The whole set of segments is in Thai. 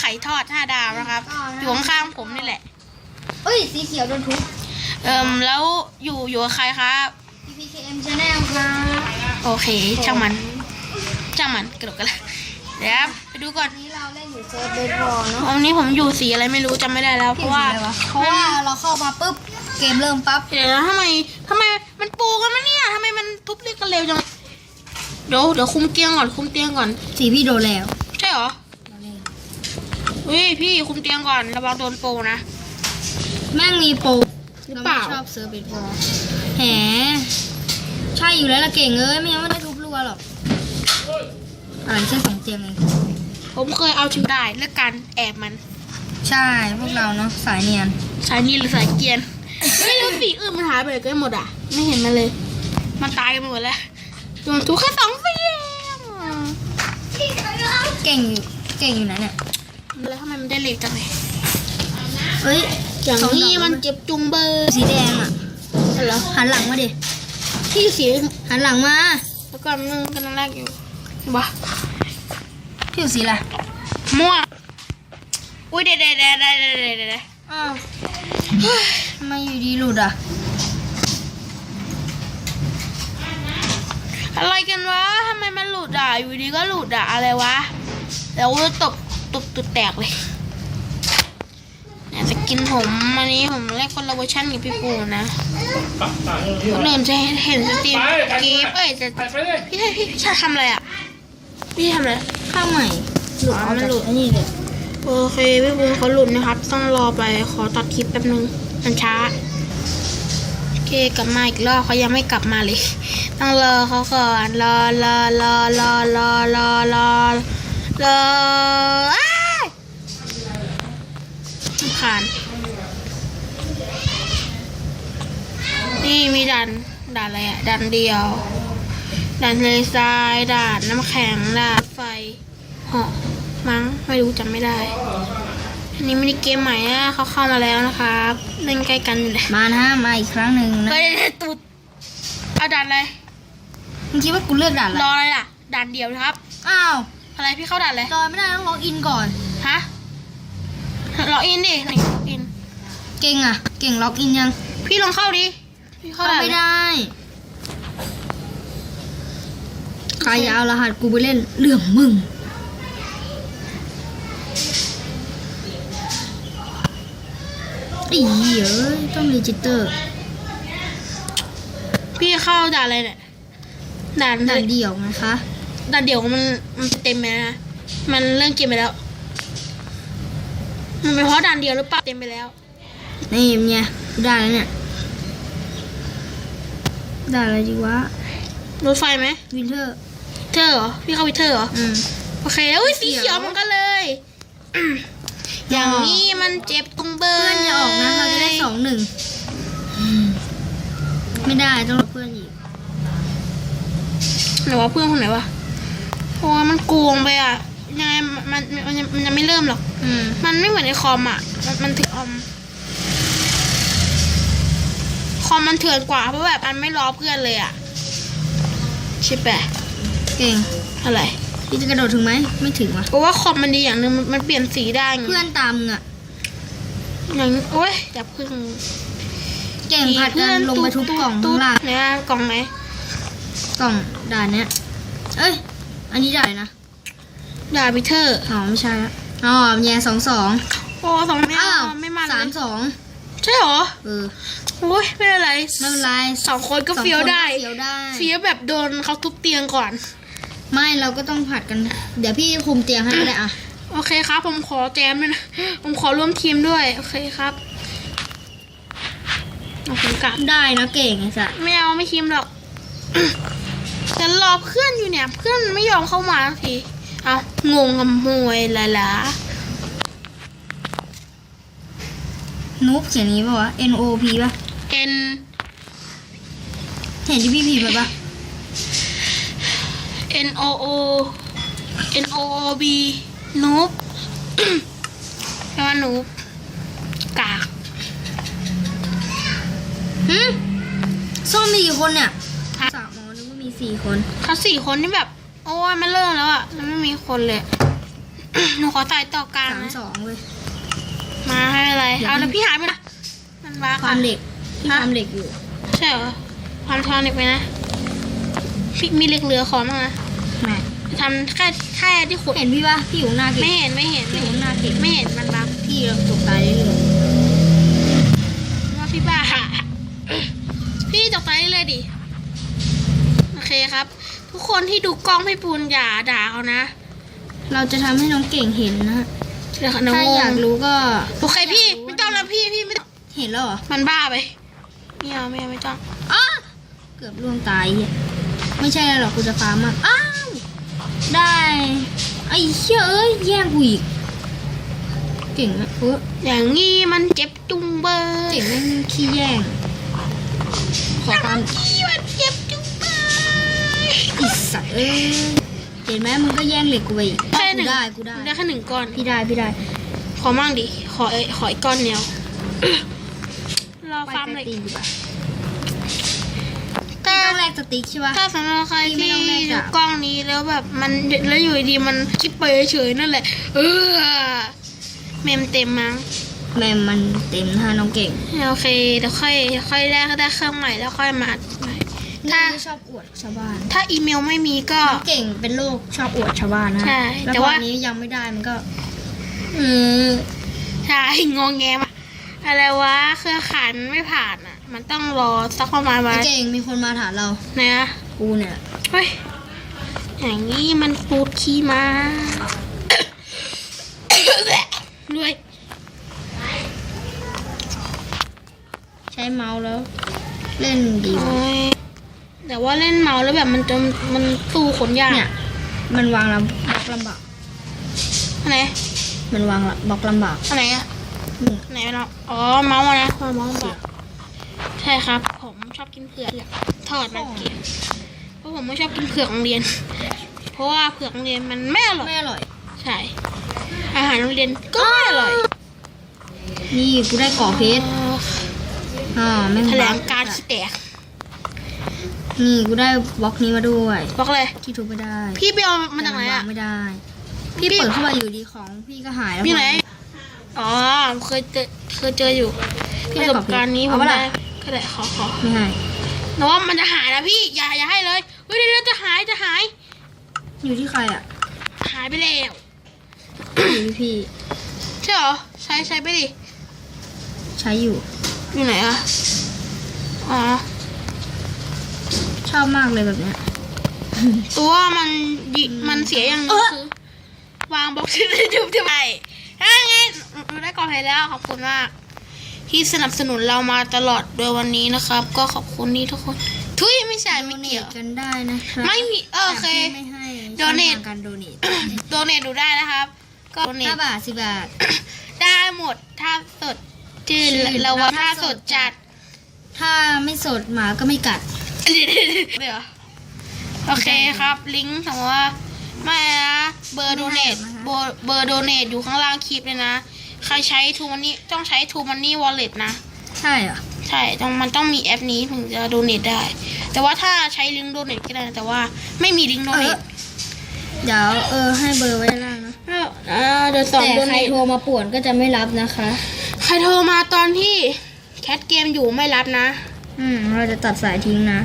ไข่ทอดห้าดาวนะครับ อยู่ข้างๆผมนี่แหละ เอ้ย สีเขียวโดนทุบเอิมแล้วอยู่อยู่กับใครครับ PPKM Channel ครับโอเคช่างมันช่างมันกระโดดกันเลยเดี๋ยวไปดูก่อนวันนี้เราเล่นอยู่เซิร์ฟเบสบอลเนาะวันนี้ผมอยู่สีอะไรไม่รู้จำไม่ได้แล้ว เพราะว่าเพราะว่าเราเข้ามาปุ๊บ เกมเริ่มปั๊บเดี๋ยวนะทำไมทำไมมันปูกันมะเนี่ยทำไมมันทุบเรียกกันเร็วจังเดี๋ยวเดี๋ยวคุมเตียงก่อนคุมเตียงก่อน สีพี่โดนแล้ว ใช่เหรอ เฮ้ยพี่คุมเตียงก่อนระวังโดนโปนะ แม่งมีโปรหรือเราเปไม่ล่าชอบเซิร์ฟเบสบอลแหมใช่อยู่แล้วละเก่งเอ้ยไม่งั้นไม่ได้ทุบรัวหรอกอะไรแค่สองเตียงเองผมเคยเอาชิวได้เรื่องการแอบมันใช่พวกเราเนาะสายเนียนสายนี้หรือสายเกรียน ไม่รู้สีอื่นมันหายไปไหนกันหมดอะ ไม่เห็นมันเลย มันตายกันหมดแล้วโดนทุกแค่สองสีเองเก่งอยู่เก่งอยู่นะเนี่ย แล้วทำไมมันได้เร็วจังเลยเอ้ย อย่างสดนี้กมันเจ็บจุงเบอร์สีแดงอะเหรอหันหลังมาดิพี่สีหันหลังมา แล้วก็มึงกำลังแรกอยู่บ้าผิวสีอะไรม่วงอุ้ยเดี๋ยวเดี๋ยวเดี๋ยวเดี๋ยวเดี๋ยวเดี๋ยวเดี๋ยวอ้าวทำไมอยู่ดีหลุดอะ อะไรกันวะทำไมมันหลุดอะ อยู่ดีก็หลุดอะ อะไรวะแล้วตบ ตุบตุดแตกเลยเนี่ยจะกินผมอันนี้ผมแลกคนละเวอร์ชันกับพี่ปูนะคนอื่นจะเห็นสตรีมกีฟเอ้ยจะพี่พี่พี่ชาทำอะไรอะ พี่ทำอะไร ข้างใหม่หลุดออเอามันหลุดอ้นี่เลยโอเคพี่ปูเขาหลุดนะครับ ต้องรอไปขอตัดคลิปแป๊บนึงมันช้าโอเคกลับมาอีกรอบเขายังไม่กลับมาเลย ต้องรอเขาก่อนรอรอรอรอรอรอรอ รออ้ายรำผ่าน นี่มีด่านด่านอะไรอะด่านเดียวด่านทะเลทรายด่านน้ำแข็งด่านไฟเหาะมั้งไม่รู้จำไม่ได้ อันนี้มินิเกมใหม่นะเขาเข้ามาแล้วนะครับเล่นใกล้กันอยู่เลยมานะมาอีกครั้งหนึ่งนะเฮ้ยตูดเอาด่านอะไรมึงคิดว่ากูเลือกด่านอะไรรออะไรล่ะด่านเดียวนะครับ อ้าว อะไรพี่เข้าด่านเลยจอยไม่ได้ต้องล็อกอินก่อน ฮะ ล็อกอินดินี่ล็อกอิน เก่งอะ เก่งล็อกอินยัง พี่ลองเข้าดิ พี่เข้าเข้าด่านไม่เลยได้ใครจะเอารหัสกูไปเล่นเรื่องมึง อีเหี้ยเอ้ยต้องรีจิสเตอร์พี่เข้าด่านอะไรเนี่ย ด่านด่านเดี่ยวนะคะ ด่านเดียวมันมันเต็มไปนะมันเรื่องเกมไปแล้ว มันเป็นเพราะด่านเดียวหรือเปล่าเต็มไปแล้ว นี่ไงกูได้แล้วเนี่ยได้อะไรดีวะรถไฟไหมวินเทอร์เธอเหรอพี่เข้าวิเทอร์เหรออืมโอเคอุ้ยสีเขีเขียยววเหมันก็เลยอืมอย่างนี้มันเจ็บตรงเบอเพื่ร์อนอย่าออกนะเราจะได้สองหนึ่งไม่ได้ต้องรอเพื่อนอีกไหนวะเพื่อนคนไหนวะ เพราะว่ามันโกงไปอะยังไงมันมันมันยังมันยังไม่เริ่มหรอก อืม มันไม่เหมือนในคอมอะ มันมันถือออมคอมมันเถื่อนกว่าเพราะแบบอันไม่รอเพื่อนเลยอะใช่ปะเก่งอะไรพี่จะกระโดดถึงไหมไม่ถึงว่ะเพราะว่าคอมมันดีอย่างหนึ่งมันมันเปลี่ยนสีได้ไงเพื่อนตามมึงอะอย่างโอ้ยอย่าเพึ่งเก่งผัดกันลงไปทุบกล่องตุ๊ข้างดล่างเนี่ยกล่องไหนกล่องด่านเนี้ยเอ้ย อันนี้ด่านนะดาบิเทอร์อ๋อไม่ใช่ละอ๋อแย่สองสองโอ้สองไม่อ้าเอาวไม่มาเลสามยสองใช่เหรอเออโอ้ยไม่เป็นไรไม่เป็นไรสองคนก็เฟี้ยวได้สองคนก็เฟี้ยวได้เฟี้ยวแบบโดนเขาทุบเตียงก่อน ไม่เราก็ต้องผัดกัน เดี๋ยวพี่คุมเตียงให้ก็ได้อะโอเคครับ ผมขอแจมด้วยนะผมขอร่วมทีมด้วย โอเคครับเอาผมกลับได้นะเก่งไอ้สัสไม่เอาไม่ทีมหรอก จะรอเพื่อนอยู่เนี่ย เพื่อนไม่ยอมเข้ามาสักที เอางงกับมวยละละนูบเขียนนี้ป่าวะ N O P ป่ะ N เห็นที่พี่พิมพ์ไปป่ะ N O O N O O B นูบแปลว่านูบกากหืมซ่อมมีกี่คนเนี่ยสามอ๋อนึกว่า มีสี่คนเขาสี่คนนี่แบบ โอ้ยมันเริ่มแล้วอะแล้วไม่มีคนเลย หนูขอตายต่อกลางสามนะสองเลยมาให้อะไรเดี๋ยวเอาแล้วพี่พี่หายไปนะมันบ้าความเหล็กที่ฮะ ความเหล็กอยู่ใช่เหรอความทอนอีกไปนะพี่มีเหล็กเหลือขอมานะแหม่ทำแค่แค่ที่ขุดเห็นพี่ปะพี่อยู่ข้างหน้าเก่งไม่เห็นไม่เห็นพี่ไม่อยู่เห็นข้างหน้าเก่งไม่เห็นมันบักพี่เราตกตายเลยว่าพี่บ้าพี่ตกใจเลยดิโอ เคครับ ทุกคนที่ดูกล้องพี่ปูนอย่าด่าเขานะ เราจะทำให้น้องเก่งเห็นนะฮะเดี๋ยวน้องถ้างอยากงรู้ก็โอเคพี่ไม่ต้องแล้วพี่พี่ไม่ต้องเห็นแล้วเหรอมันบ้าไปไม่เอาไม่เอาไม่ต้องอ้าเกือบล่วงตายเหี้ยไม่ใช่หรอกกูจะฟาร์มอะอ้าวได้ไอ้เชี่ยเอ้ยแย่งกูอีกเก่งนะเอออย่างงี้มันเจ็บจุงเบอร์เก่งแม่งขี้แย่งขอความงี้มัน เอ้ยเห็นไหมมึงก็แย่งเหล็กกูไปอีกแค่หกูนึ่งได้กูได้ได้แค่หนึ่งก้อน พี่ได้พี่ได้ขอมั่งดิ ขอไอ้ขออีกก้อนเดียวรอไปฟาร์มไกเลยตีดีกว่าถ้าต้องแลกสติ๊กใช่ปะถ้าสำหรับใครพี่ไม่ที่ต้องแลกดูอะกล้องนี้แล้วแบบมันแล้วอยู่ดีๆมันคลิปไปเฉยๆนั่นแหละ เออเมมเต็มมั้งแม่มันเต็มนะน้องเก่ง โอเคเดี๋ยวค่อยเดี๋ยวค่อยได้ได้เครื่องใหม่แล้วค่อยมาอัดใหม่ ถ้าถ้าชอบอวดชาวบ้าน ถ้าอีเมลไม่มีก็น้องเก่งเป็นโรคชอบอวดชาวบ้านนะใช่แล้วแต่พอว่าอันนี้ยังไม่ได้มันก็เออใช่งงแงมาอะไรวะเครือข่ายมันไม่ผ่านอะ มันต้องรอสักประมาณวัไอ้นเก่งมีคนมาถามเรานะกูเนี่ยเฮ้ยอย่างนี้มันปูดขี้มาด้วยใช้เมาส์แล้ว เล่นดีวะโอ้ย แต่ว่าเล่นเมาส์แล้วแบบมันจะมันสู้ขนยากเนี่ย มันวางลำบล็อกลำบากอันไหนมันวางละบล็อกลำบากอันไหนอะนี่อันไหนเนาะอ๋อเมาส์อะนะเมาส์แบบใช่ครับ ผมชอบกินเผือกทอดมันกินเพราะผมไม่ชอบกินเผือกโรงเรียน เพราะว่าเผือกโรงเรียนมันไม่อร่อยไม่อร่อย ใช่ อาหารโรงเรียนก็ไม่อร่อย นี่กูได้ก่อเพชรอ่าแม่งแถลบังกการขี้แตก นี่กูได้บล็อกนี้มาด้วย บอกเลย ที่ทุบไม่ได้พี่ไปเอามาจากไหนวาอะ งไม่ได้ พี่พี่ เปิดเข้ามาอยู่ดีของพี่ก็หายแล้วพี่ไหน อ๋อ เคยเจอเคยเจออยู่พี่ประได้สกับบการณ์นี้ผเอามปะล่ะได้ ก็ได้ขอขอไม่ให้แต่ว่ามันจะหายนะพี่ อย่าอย่าให้เลย เฮ้ยเดี๋ยวเดี๋ยวจะหายจะหาย อยู่ที่ใครอะ หายไปแล้ว อยู่ที่พี่ใช่เหรอ ใช้ใช้ไปดิ ใช้อยู่ อยู่ไหนอะอ๋อ ชอบมากเลยแบบเนี้ยตัวมันยิมันเสียอย่างหนึงคือวางบล็อกที่ได้ดูที่ไหนถ้าไงหนูได้ก่อนไปแล้วขอบคุณมาก ที่สนับสนุนเรามาตลอดโดยวันนี้นะครับ ก็ขอบคุณที่ทุกคน ทุยไม่ใช่ไม่เกี่ยว กันได้นะครับไม่มีเออโอเค แต่พี่ไม่ให้ Donate ช่องทางการโดเนทโดเนทดูได้นะครับ ก็โดเนท ห้าบาทสิบบาท ได้หมดถ้าสดจืดจืดเราว่าแล้วถ้าถ้าสสดดจัดถ้าไม่สดหมาก็ไม่กัด เดี๋ยวเดี๋ยวโอเคครับ ลิงก์สมมติว่าไม่นะเบอร์โดเนทไม่ให้นะคะเบอร์เบอร์โดเนทอยู่ข้างล่างคลิปเลยนะ ใครใช้ทูมันนี่ต้องใช้ทูมันนี่วอลเล็ตนะ ใช่เหรอใช่ต้องมันต้องมีแอปนี้ถึงจะโดเนทได้ แต่ว่าถ้าใช้ลิงก์โดเนทก็ได้นะแต่ว่าไม่มีลิงก์โดเนทเดี๋ยวเออให้เบอร์ไว้ล่างนะอ่าเดี๋ยวสอนแต่โดใคเนรทโทรมาป่วนก็จะไม่รับนะคะ ใครโทรมาตอนที่แคทเกมอยู่ไม่รับนะ อืม เราจะตัดสายทิ้งนะ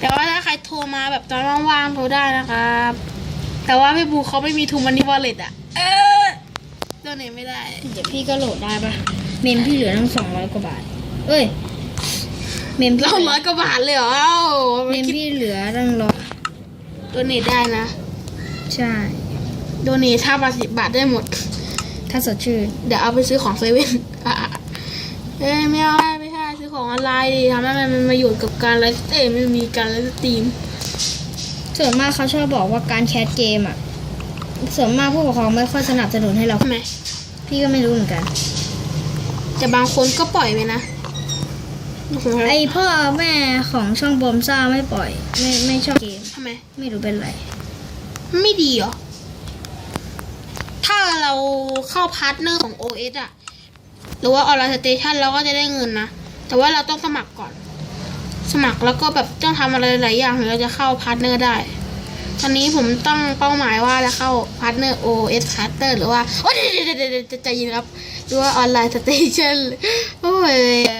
แต่ว่าถ้าใครโทรมาแบบตอนว่างๆโทรได้นะครับ แต่ว่าพี่บูเขาไม่มีทูมันนี่วอลเล็ตอะเออโดเนทไม่ได้ เดี๋ยวพี่ก็โหลดได้ปะเมมพี่เหลือตั้งสองร้อยกว่าบาท เอ้ย เมมพี่เราร้อยกว่าบาทเลยเหรอเอ้าเมมพี่เหลือตั้งร้อยโดเนทได้นะ ใช่ โดเนทห้าบาทสิบบาทได้หมด ถ้าสดชื่น เดี๋ยวเอาไปซื้อของเซเว่นอะเอ้ยไม่เอาไม่ใช่ซื้อ ของออนไลน์ดิทำให้มันมีประโยชน์กับการไลฟ์เอ้ยไม่มีการไลฟ์สตรีมส่วนมากเขาชอบบอกว่าการแคสเกมอะส่วนมากผู้ปกครองไม่ค่อยสนับสนุนให้เราใช่ไหมพี่ก็ไม่รู้เหมือนกัน แต่บางคนก็ปล่อยไปนะไอพ่อแม่ของช่องบอมซ่าไม่ปล่อย ไม่ไม่ชอบเกมทำไมไม่รู้เป็นไร ไม่ดีเหรอ ถ้าเราเข้าพาร์ทเนอร์ของ OS อะหรือว่าออนไลน์สเตชันเราก็จะได้เงินนะ แต่ว่าเราต้องสมัครก่อน สมัครแล้วก็แบบต้องทำอะไรหลายอย่างถึงเราจะเข้าพาร์ทเนอร์ได้ ตอนนี้ผมตั้งเป้าหมายว่าจะเข้าพาร์ทเนอร์ OS พาร์เนอร์หรือว่าโอ้ยเดี๋ยวเดี๋ยวเดี๋ยวเดี๋ยวใจเย็นครับหรือว่าออนไลน์สเตชันโอ้ย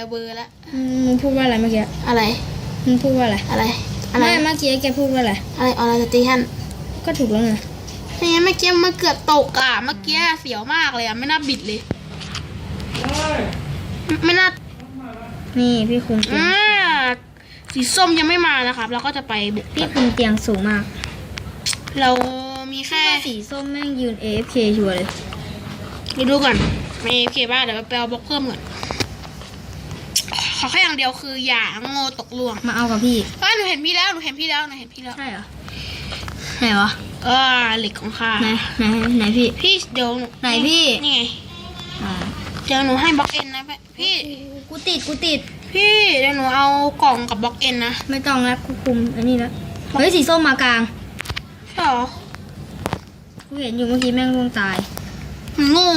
เบอร์ละอืมมึงพูดว่าอะไรเมื่อกี้อะไรมึงพูดว่าอะไรอะไรอะไรไม่เมื่อกี้แกพูดว่าอะไรอะไรออนไลน์สเตชันก็ถูกแล้วไงเนี่ยเมื่อกี้มันเกือบตกอะเมื่อกี้เสียวมากเลยอะไม่น่าบิดเลย ไม่น่า นี่พี่คุมเตียอ่างสีส้มยังไม่มานะครับ เราก็จะไปบุกพี่คุมเตียงสูงมาก เรามีแค่แค่สีส้มแม่งยืน AFK ชัวร์เลยไปดูก่อนไม่โอเคบ้างเดี๋ยวไปเอาบล็อกเพิ่มก่อนขอแค่อย่างเดียวคืออย่าโง่ตกลวงมาเอากับพี่เอ้ยหนูเห็นพี่แล้วหนูเห็นพี่แล้วหนูเห็นพี่แล้วใช่เหรอไหนวะเออเหล็กของข้าไหนไหนไหนพี่พี่เดี๋ยวนูไหนพี่นี่ไงอ๋อ เดี๋ยวหนูให้บล็อกเอ็นนะพี่กูติดกูติด พี่เดี๋ยวหนูเอากล่องกับบล็อกเอ็นนะไม่ต้องแล้วกูคุมอันนี้แล้วเฮ้ยสีส้มมากลางใช่เหรอกูเห็นอยู่เมื่อกี้แม่งร่วงตายมันโง่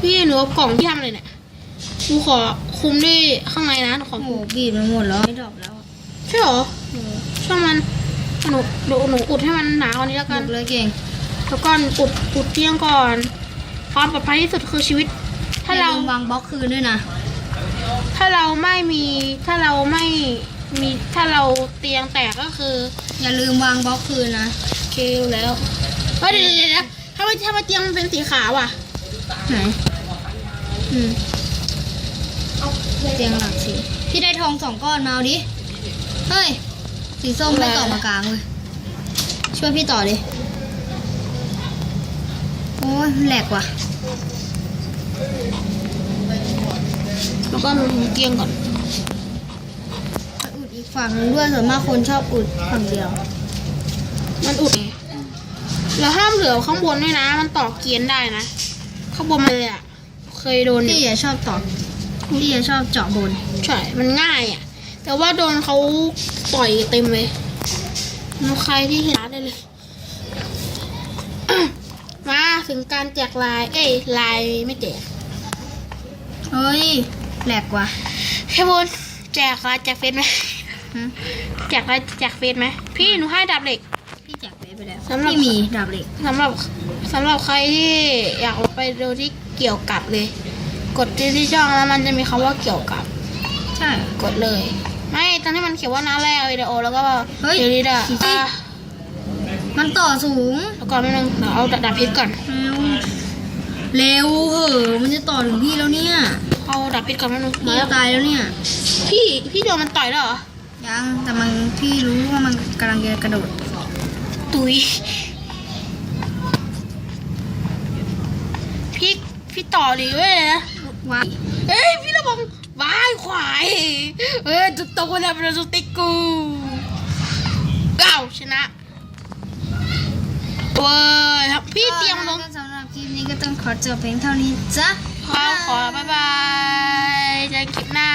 พี่หนูเอากล่องที่ทำเลยเนี่ยหนูขอคุมด้วยข้างในนะหนูขอโอ้โหบีบมาหมดแล้วไม่ดรอปแล้วอะใช่เหรอช่างมันหนูหนูหนูอุดให้มันหนากว่านี้แล้วหกัมนดเลยเก่งแล้วก็อุดอุดเตียงก่อน ความปลอดภัยที่สุดคือชีวิต ถ้าเราอย่ลืมวางบล็อกคืนด้วยนะ ถ้าเราไม่มีถ้าเราไม่มีถ้าเราเตียงแตกก็คืออย่าลืมวางบล็อกคืนนะเคลแล้วเฮ้ยเดี๋ยวเดี๋ยวเดี๋ยวถ้าว่าถ้าว่าเตียงมันเป็นสีขาวอะ ไหน อืมเตียงหลักสีพี่ได้ทองสองก้อนมาเอาดิ เฮ้ย สีส้มไม่ต่อมากลางเลยช่วยพี่ต่อดิ โอ้ยแหลกว่ะ แล้วก็หนูเตียงก่อนอุดอีกฝั่งนึงด้วยส่วนมากคนชอบอุดฝั่งเดียว มันอุดไงเราห้ามเหลือข้างบนด้วยนะ มันต่อเกียนได้นะ ข้างบนมันเลยอะ เคยโดนอยู่พี่อย่าชอบต่อพี่อย่าชอบเจาะบน ใช่ มันง่ายอะ แต่ว่าโดนเขาต่อยเต็มเลยนูใครที่เห็นร้านได้เลยมา ถึงการแจกลาย เอ้ยลายไม่แจกเฮ้ยแหลกว่ะแค่บนแจกลายแจกเฟซไหมฮะแจกลายแจกเฟซไหมพี่หนูให้ดับเหล็ก พี่แจกไปไปแล้วสำหรับ พี่มีดาบเหล็กสำหรับสำหรับใครที่อยากไปดูที่เกี่ยวกับเลย กดที่ที่ช่องแล้วมันจะมีคำว่าเกี่ยวกับ ใช่ กดเลย ไม่ตอนที่มันเขียนว่าน้าแรกวิดีโอแล้วก็เฮ้ยเดลิดอะสิสิอะ มันต่อสูงแล้วก่อนไม่นึงเดี๋ยวเอาดับเพชรก่อน เร็วเร็วเหอะมันจะต่อถึงพี่แล้วเนี่ยเอาดับเพชรก่อนไม่นึงพี่จะตายแล้วเนี่ย พี่พี่โดนมันต่อยแล้วเหรอ ยังแต่มันพี่รู้ว่ามันกำลังจะกระโดด ตุยพี่พี่ต่อดิเว้ยนะว้ายเอ้ยพี่ระวังว้ายขวายเออจุดตรงเวลาเป็นสติ๊กกูเก้าชนะเว้ยครับพี่เตรียมลงก็สำหรับคลิปนี้ก็ต้องขอจบเพียงเท่านี้จ้ะขอขอบายบายเจอกันคลิปหน้า